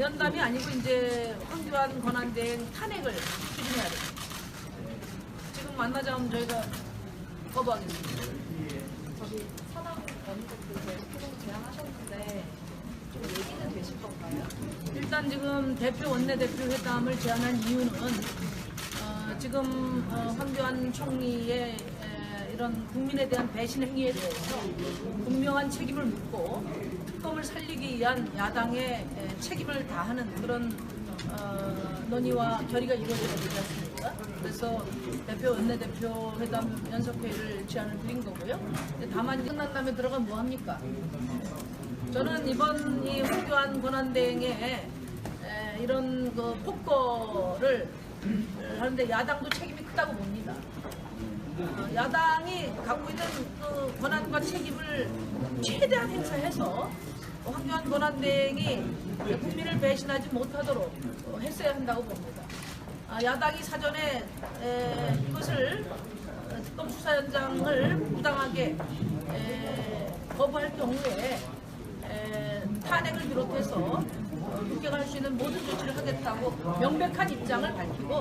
면담이 아니고 이제 황교안 권한대행 탄핵을 추진해야 됩니다. 지금 만나자 하면 저희가 거부하겠습니다. 저기 사당 원내대표 토론 제안하셨는데 좀 얘기는 되실 건가요? 일단 지금 대표 원내대표 회담을 제안한 이유는 어, 지금 어, 황교안 총리의 에, 이런 국민에 대한 배신 행위에 대해서 분명한 책임을 묻고 특검을 살리기 위한 야당의 에, 책임을 다하는 그런 어, 논의와 결의가 이루어져야 되지 않습니까? 그래서 대표 원내대표 회담 연석회의를 제안을 드린 거고요. 다만 끝난 다음에 들어가면 뭐 합니까? 저는 이번 이 황교안 권한대행의 에, 이런 그 폭거를 하는데 야당도 책임이 크다고 봅니다. 어, 야당이 갖고 있는 그 권한과 책임을 최대한 행사해서 황교안 권한대행이 국민을 배신하지 못하도록 어, 했어야 한다고 봅니다. 아, 야당이 사전에 에, 이것을 어, 특검 수사 현장을 부당하게 에, 거부할 경우에 에, 탄핵을 비롯해서 어, 국회가 할수 있는 모든 조치를 하겠다고 명백한 입장을 밝히고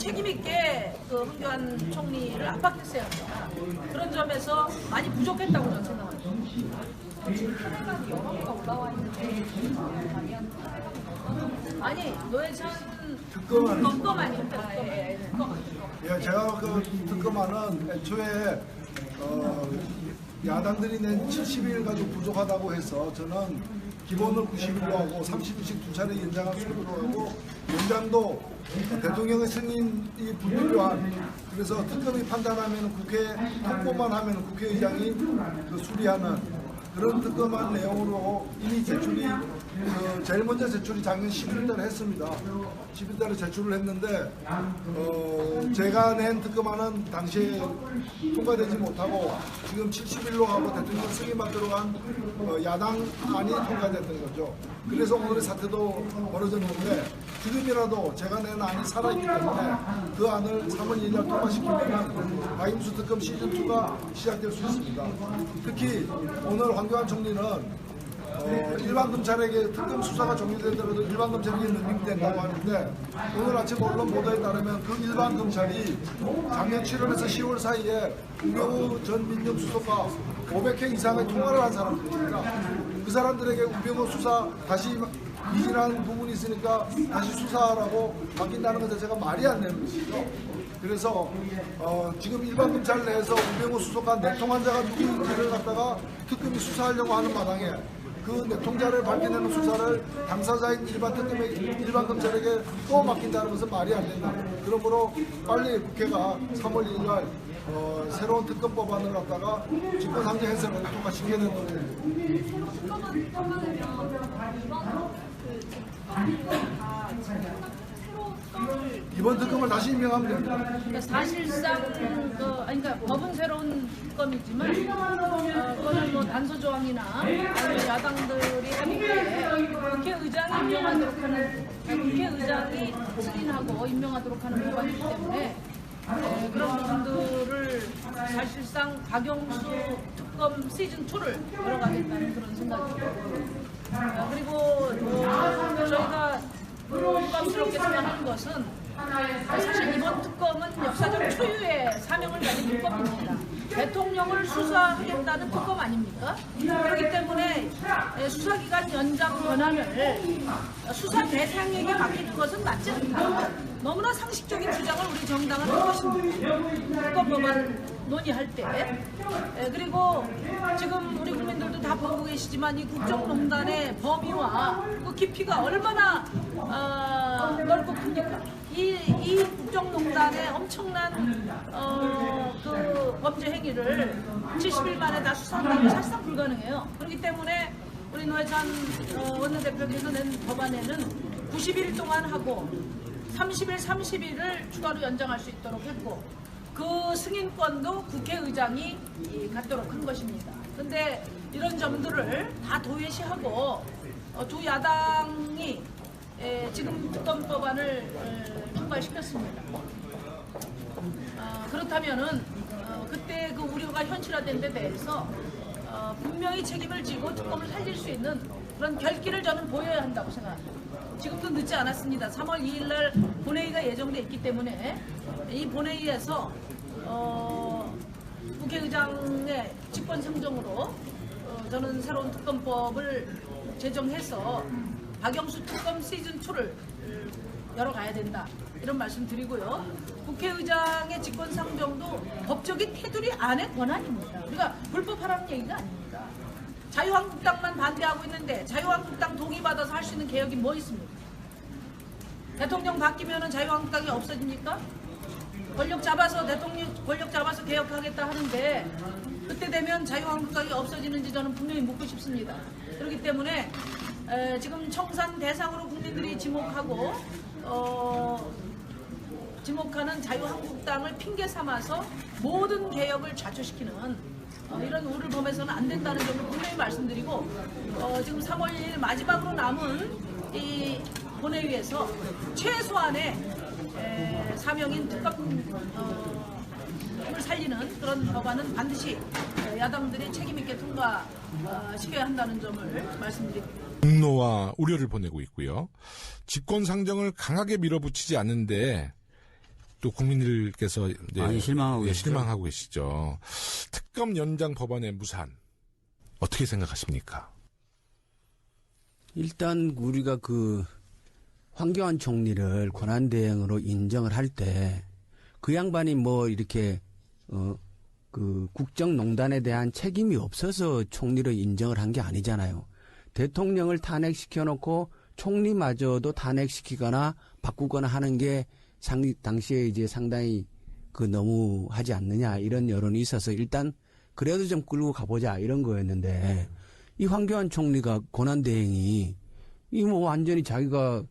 책임 있게 그 황교안 총리를 압박했어야 한다. 그런 점에서 많이 부족했다고 저는 생각합니다. 지금 탄핵안 여러 개가 올라와 있는데 과연 탄핵안 아니 노회찬 특검 아니- 특검 아닙니까? 예, 예, 특검. 예, 제가 그 특검안은 애초에 어, 야당들이 낸 70일 가지고 부족하다고 해서 저는 기본을 90일로 하고 30일씩 두 차례 연장할 수로 하고 연장도 대통령의 승인이 불필요한 그래서 특검이 판단하면 국회 통보만 하면 국회의장이 그 수리하는 그런 특검한 내용으로 이미 제출이 그 제일 먼저 제출이 작년 11월달에 했습니다. 11월달에 제출을 했는데 어, 제가 낸 특검안은 당시에 통과되지 못하고 지금 70일로 하고 대통령 승인만 들어간 어, 야당안이 통과됐던 거죠. 그래서 오늘의 사태도 벌어졌는데 지금이라도 제가 낸 안이 살아있기 때문에 그 안을 3월 2일 날 통과시키면 바임수 특검 시즌2가 시작될 수 있습니다. 특히 오늘 황교안 총리는 어, 일반 검찰에게 특검 수사가 종료되더라도 일반 검찰에게 넘김된다고 하는데 오늘 아침 언론 보도에 따르면 그 일반 검찰이 작년 7월에서 10월 사이에 우병우 전 민정수석과 500회 이상의 통화를 한 사람들입니다. 그 사람들에게 우병우 수사 다시 미진한 부분이 있으니까 다시 수사하라고 맡긴다는 것 자체가 말이 안 되는 것이죠. 그래서 어, 지금 일반 검찰 내에서 우병우 수석과 내통환자가 누구인지를 갖다가 특검이 수사하려고 하는 마당에 그 내통자를 밝혀내는 수사를 당사자인 일반 특검에 일반 검찰에게 또 맡긴다는 것은 말이 안 된다. 그러므로 빨리 국회가 3월 1일 날 어, 새로운 특검 법안을 갖다가 집권상정 해석을 통과시켜야 된다고 봅니다. 특검은 통과되면 이번 그 지금 다 지금 새로 특검을 이번 특검을 다시 임명하면 됩니다. 그러니까 사실상 그, 그러니까 법은 새로운 특검이지만 어, 그거는 뭐 단서 조항이나 야당들이 국회의장이 임명하도록 하는 국회의장이 승인하고 임명하도록 하는 법안이기 때문에 에, 그런 부분들을 사실상 박영수 특검 시즌 2를 열어가겠다는 그런 생각이고 어, 그리고 어, 저희가 부담스럽게 생각하는 것은 사실 이번 특검은 역사적 초유의 사명을 가진 특검입니다. 대통령을 수사하겠다는 특검 아닙니까? 그렇기 때문에 수사기간 연장 권한을 수사 대상에게 맡기는 것은 맞지 않다. 너무나 상식적인 주장을 우리 정당은 한 것입니다. 특검 법안 논의할 때. 에, 그리고 지금 우리 국민들도 다 보고 계시지만 이 국정농단의 범위와 그 깊이가 얼마나 어, 넓고 큽니까? 이, 이 국정농단의 엄청난 어, 그 범죄 행위를 70일 만에 다 수사한다는 건 사실상 불가능해요. 그렇기 때문에 우리 노회찬 어, 원내대표께서 낸 법안에는 90일 동안 하고 30일, 30일을 추가로 연장할 수 있도록 했고 그 승인권도 국회의장이 이, 갖도록 한 것입니다. 근데 이런 점들을 다 도외시하고 어, 두 야당이 에, 지금 특검 법안을 에, 통과시켰습니다. 어, 그렇다면은 어, 그때 그 우려가 현실화된 데 대해서 어, 분명히 책임을 지고 특검을 살릴 수 있는 그런 결기를 저는 보여야 한다고 생각합니다. 지금도 늦지 않았습니다. 3월 2일 날 본회의가 예정돼 있기 때문에 이 본회의에서 어, 국회의장의 직권 상정으로 어, 저는 새로운 특검법을 제정해서 박영수 특검 시즌 2를 열어가야 된다 이런 말씀 드리고요. 국회의장의 직권 상정도 법적인 테두리 안의 권한입니다. 우리가 불법하라는 얘기가 아닙니다. 자유한국당만 반대하고 있는데 자유한국당 동의받아서 할 수 있는 개혁이 뭐 있습니까? 대통령 바뀌면 은 자유한국당이 없어집니까? 권력 잡아서 대통령 권력 잡아서 개혁하겠다 하는데 그때 되면 자유한국당이 없어지는지 저는 분명히 묻고 싶습니다. 그렇기 때문에 에, 지금 청산 대상으로 국민들이 지목하고 어, 지목하는 자유한국당을 핑계 삼아서 모든 개혁을 좌초시키는 어, 이런 우를 범해서는 안 된다는 점을 분명히 말씀드리고 어, 지금 3월 1일 마지막으로 남은 이 본회의에서 최소한의 에, 사명인 특검 어, 을 살리는 그런 법안은 반드시 어, 야당들이 책임 있게 통과시켜야 한다는 점을 말씀드립니다. 분노와 우려를 보내고 있고요. 집권 상정을 강하게 밀어붙이지 않는데 또 국민들께서 많이 실망하고 예, 계시죠? 실망하고 계시죠. 특검 연장 법안의 무산 어떻게 생각하십니까? 일단 우리가 그 황교안 총리를 권한 대행으로 인정을 할 때 그 양반이 뭐 이렇게 어 그 국정농단에 대한 책임이 없어서 총리를 인정을 한 게 아니잖아요. 대통령을 탄핵시켜 놓고 총리마저도 탄핵시키거나 바꾸거나 하는 게 상, 당시에 이제 상당히 그 너무 하지 않느냐 이런 여론이 있어서 일단 그래도 좀 끌고 가보자 이런 거였는데 이 황교안 총리가 권한대행이 이 뭐 완전히 자기가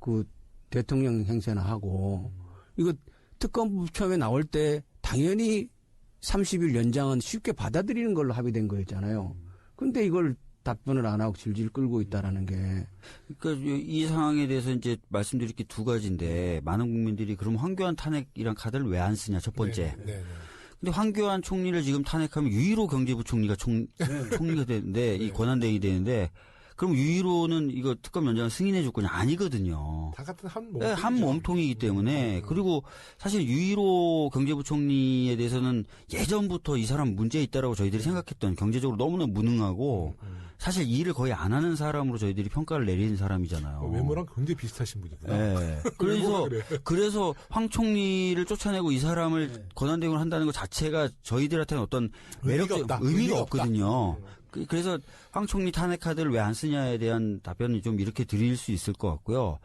그 대통령 행세나 하고 이거 특검 처음에 나올 때 당연히 30일 연장은 쉽게 받아들이는 걸로 합의된 거였잖아요. 근데 이걸 답변을 안 하고 질질 끌고 있다라는 게 그러니까 이 상황에 대해서 이제 말씀드릴 게 두 가지인데 많은 국민들이 그럼 황교안 탄핵이란 카드를 왜 안 쓰냐 첫 번째. 네, 네. 근데 황교안 총리를 지금 탄핵하면 유일호 경제부총리가 총, 총리가 되는데 이 권한대행이 되는데 그럼 유일호는 이거 특검 연장을 승인해 줄 거냐 아니거든요. 다 같은 한 몸. 네, 한 몸통이기 때문에 그리고 사실 유일호 경제부총리에 대해서는 예전부터 이 사람 문제 있다라고 저희들이 생각했던 경제적으로 너무나 무능하고 사실 일을 거의 안 하는 사람으로 저희들이 평가를 내리는 사람이잖아요. 어, 외모랑 굉장히 비슷하신 분이구나. 네. 그래서 그래. 그래서 황 총리를 쫓아내고 이 사람을 권한 대행을 한다는 것 자체가 저희들한테는 어떤 의미가 매력적 없다. 의미가 의미가 없다. 없거든요. 그- 그래서 황 총리 탄핵 카드를 왜 안 쓰냐에 대한 답변을 좀 이렇게 드릴 수 있을 것 같고요.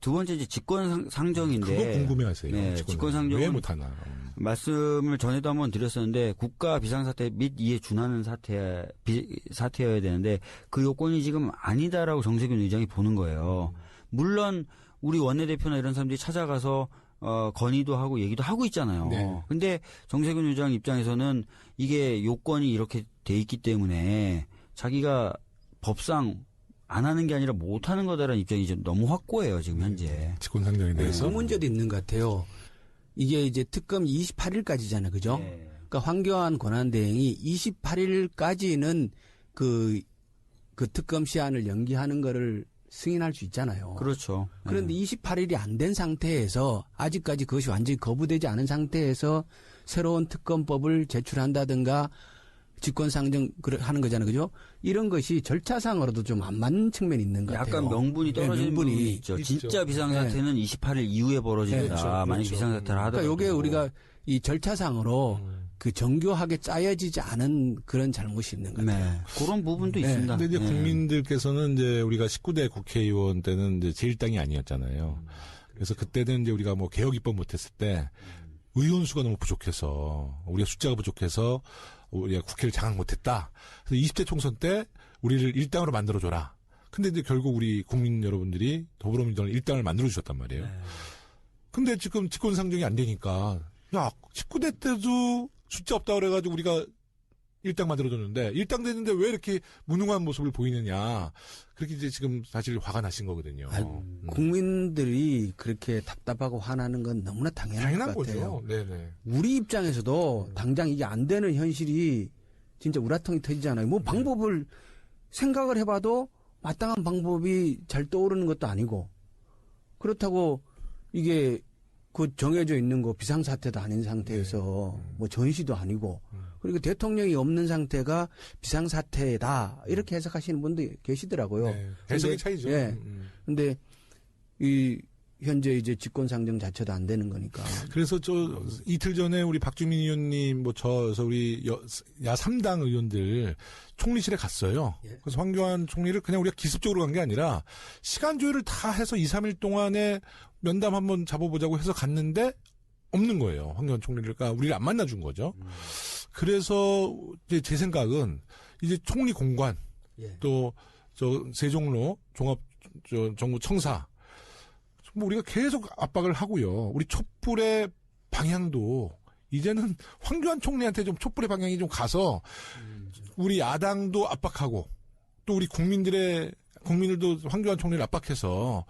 두 번째 이제 직권 상- 상정인데 그거 궁금해하세요. 네, 직권 상정. 왜 못하나? 음. 말씀을 전에도 한번 드렸었는데 국가 비상사태 및 이에 준하는 사태 비, 사태여야 되는데 그 요건이 지금 아니다라고 정세균 의장이 보는 거예요. 물론 우리 원내대표나 이런 사람들이 찾아가서 어 건의도 하고 얘기도 하고 있잖아요. 네. 근데 정세균 의장 입장에서는 이게 요건이 이렇게 돼 있기 때문에 자기가 법상 안 하는 게 아니라 못 하는 거다라는 입장이 좀 너무 확고해요, 지금 현재. 직권 상정에 그 대해서. 문제도 있는 것 같아요. 이게 이제 특검 28일까지잖아요. 그죠? 네. 그러니까 황교안 권한대행이 28일까지는 그, 그 특검 시한을 연기하는 거를 승인할 수 있잖아요. 그렇죠. 그런데 네. 28일이 안 된 상태에서 아직까지 그것이 완전히 거부되지 않은 상태에서 새로운 특검법을 제출한다든가 직권상정 하는 거잖아요. 그죠? 이런 것이 절차상으로도 좀 안 맞는 측면이 있는 것 같아요. 약간 명분이 네, 떨어지는 명분이. 부분이 있죠. 있죠. 진짜 비상사태는 28일 이후에 벌어진다. 네, 그렇죠, 만약 그렇죠. 비상사태를 하더라도. 그러니까 요게 우리가 이 절차상으로 음. 그 정교하게 짜여지지 않은 그런 잘못이 있는 것 같아요. 네. 그런 부분도 네. 있습니다. 근데 이제 네. 국민들께서는 이제 우리가 19대 국회의원 때는 이제 제1당이 아니었잖아요. 그래서 그때는 이제 우리가 뭐 개혁 입법 못했을 때 의원 수가 너무 부족해서 우리가 숫자가 부족해서 우리가 국회를 장악 못했다. 그래서 20대 총선 때 우리를 일당으로 만들어 줘라. 근데 이제 결국 우리 국민 여러분들이 더불어민주당을 일당을 만들어 주셨단 말이에요. 네. 근데 지금 직권 상정이 안 되니까 야 19대 때도 숫자 없다 그래가지고 우리가 일당 만들어줬는데 일당 됐는데 왜 이렇게 무능한 모습을 보이느냐 그렇게 이제 지금 사실 화가 나신 거거든요. 아, 음. 국민들이 그렇게 답답하고 화나는 건 너무나 당연한, 당연한 것 같아요. 거죠. 네네. 우리 입장에서도 당장 이게 안 되는 현실이 진짜 우라통이 터지잖아요. 네. 뭐 방법을 생각을 해봐도 마땅한 방법이 잘 떠오르는 것도 아니고 그렇다고 이게 그 정해져 있는 거 비상사태도 아닌 상태에서 네. 뭐 전시도 아니고 그리고 대통령이 없는 상태가 비상사태다 이렇게 해석하시는 분도 계시더라고요. 네. 해석의 차이죠. 예. 음. 근데 이 현재 이제 집권 상정 자체도 안 되는 거니까. 그래서 저 이틀 전에 우리 박주민 의원님 뭐 저서 우리 여, 야 3당 의원들 총리실에 갔어요. 예. 그래서 황교안 총리를 그냥 우리가 기습적으로 간 게 아니라 시간 조율을 다 해서 2, 3일 동안에 면담 한번 잡아보자고 해서 갔는데 없는 거예요. 황교안 총리를 그러니까 우리를 안 만나 준 거죠. 그래서 이제 제 생각은 이제 총리 공관 예. 또저 세종로 종합 저 정부 청사 뭐 우리가 계속 압박을 하고요. 우리 촛불의 방향도 이제는 황교안 총리한테 좀 촛불의 방향이 좀 가서 우리 야당도 압박하고 또 우리 국민들의 국민들도 황교안 총리를 압박해서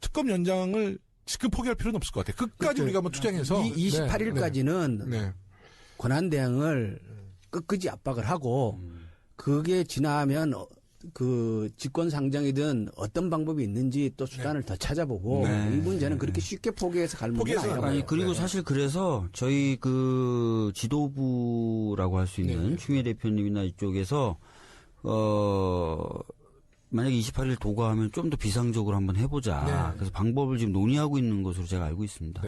특검 연장을 지금 포기할 필요는 없을 것 같아요. 끝까지 그렇죠. 우리가 한번 투쟁해서 이 28일까지는 네. 네. 권한 대행을 끝까지 압박을 하고 그게 지나면 어, 그 집권 상정이든 어떤 방법이 있는지 또 수단을 더 찾아보고 네. 이 문제는 그렇게 쉽게 포기해서 갈 문제는 아니라고 아니. 그리고 네. 사실 그래서 저희 그 지도부라고 할 수 있는 네. 추미애 대표님이나 이쪽에서 어 만약에 28일 도과하면 좀 더 비상적으로 한번 해보자. 네. 그래서 방법을 지금 논의하고 있는 것으로 제가 알고 있습니다.